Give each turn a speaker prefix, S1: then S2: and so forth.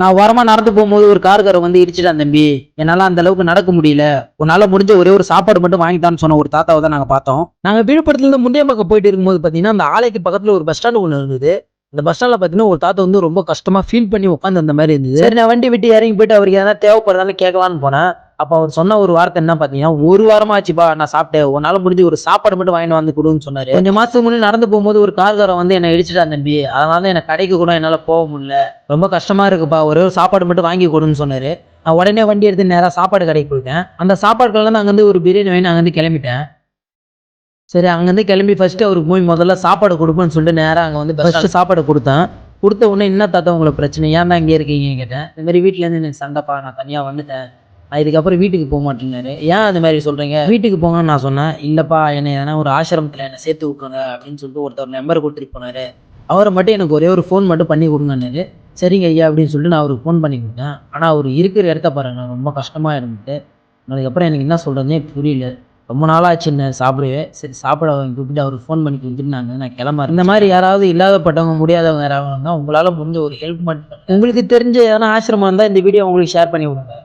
S1: நான் ஓரமா நடந்து போகும்போது ஒரு கார்காரன் வந்து இடிச்சிட்டான் தம்பி. என்னால அந்த அளவுக்கு நடக்க முடியல. உன்னால முடிஞ்ச ஒரே ஒரு சாப்பாடு மட்டும் வாங்கிட்டான்னு சொன்ன ஒரு தாத்தாவை தான் நாங்க பார்த்தோம். நாங்க விழுப்புரத்துல இருந்து முண்டியம்பாக்கம் போயிட்டு இருக்கும்போது பாத்தீங்கன்னா அந்த ஆலைக்கு பக்கத்துல ஒரு பஸ் ஸ்டாண்ட் ஒன்று இருந்தது. அந்த பஸ் ஸ்டாண்ட்ல பாத்தீங்கன்னா ஒரு தாத்தா வந்து ரொம்ப கஷ்டமா ஃபீல் பண்ணி உட்காந்து அந்த மாதிரி இருந்தது. சரி நான் வண்டி விட்டு இறங்கி போயிட்டு அவருக்கு எதனா தேவைப்படுறதால கேட்கலான்னு போனேன். அப்போ அவர் சொன்ன ஒரு வார்த்தை என்ன பார்த்தீங்கன்னா ஒரு வாரமா ஆச்சுப்பா நான் சாப்பிட்டேன். உன்னால முடிஞ்சு ஒரு சாப்பாடு மட்டும் வாங்கிட்டு வந்து கொடுன்னு சொன்னாரு. கொஞ்சம் மாசத்துக்கு முன்னாடி நடந்து போகும்போது ஒரு கார்காரன் வந்து என்னை இடிச்சிட்டான் தம்பி. அதனால எனக்கு கடைக்கு கூட என்னால போக முடியல. ரொம்ப கஷ்டமா இருக்குப்பா. ஒரே ஒரு சாப்பாடு மட்டும் வாங்கி கொடுன்னு சொன்னாரு. நான் உடனே வண்டி எடுத்து நேராக சாப்பாடு கடைக்கு போயிட்டேன். அந்த சாப்பாடு கடையில் அங்கேருந்து ஒரு பிரியாணி வாங்கி அங்கேருந்து கிளம்பிட்டேன். சரி அங்கேருந்து கிளம்பி ஃபர்ஸ்ட் அவருக்கு போய் முதல்ல சாப்பாடு கொடுப்பேன்னு சொல்லிட்டு நேராக அங்கே வந்து ஃபர்ஸ்ட் சாப்பாடு கொடுத்தேன். கொடுத்த உடனே என்ன தாத்தா உங்களுக்கு பிரச்சனை? ஏன் தான் இங்கே இருக்கீங்க கேட்டேன். இந்த மாதிரி வீட்டிலேருந்து எனக்கு சண்டைப்பா நான் தனியாக வந்துட்டேன். நான் இதுக்கப்புறம் வீட்டுக்கு போக மாட்டேங்கிறாரு ஏன் அது மாதிரி சொல்கிறீங்க வீட்டுக்கு போங்கன்னு நான் சொன்னேன். இல்லைப்பா என்னை எதனா ஒரு ஆசிரமத்தில் என்னை சேர்த்து விட்ருங்க அப்படின்னு சொல்லிட்டு ஒருத்தர் நம்பர் கொடுத்துட்டு போனாரு. அவரை மட்டும் எனக்கு ஒரே ஒரு ஃபோன் மட்டும் பண்ணி கொடுங்கன்னாரு. சரிங்க ஐயா அப்படின்னு சொல்லிட்டு நான் அவருக்கு ஃபோன் பண்ணி கொடுத்தேன். ஆனால் அவர் இருக்கிற இடத்த பாருங்க ரொம்ப கஷ்டமாக இருந்துட்டு. அதுக்கப்புறம் எனக்கு என்ன சொல்கிறதுனே புரியல. ரொம்ப நாளாச்சு என்ன சாப்பிடவே சரி சாப்பிட கூப்பிட்டு அவருக்கு ஃபோன் பண்ணி கொடுத்துருந்தாங்க நான் கிளம்ப இந்த மாதிரி யாராவது இல்லாதப்பட்டவங்க முடியாதவங்க யாராவது இருந்தால் உங்களால் முடிஞ்ச ஒரு ஹெல்ப் மட்டும். உங்களுக்கு தெரிஞ்ச எதனா ஆசிரமம் இருந்தால் இந்த வீடியோ உங்களுக்கு ஷேர் பண்ணி விடுங்க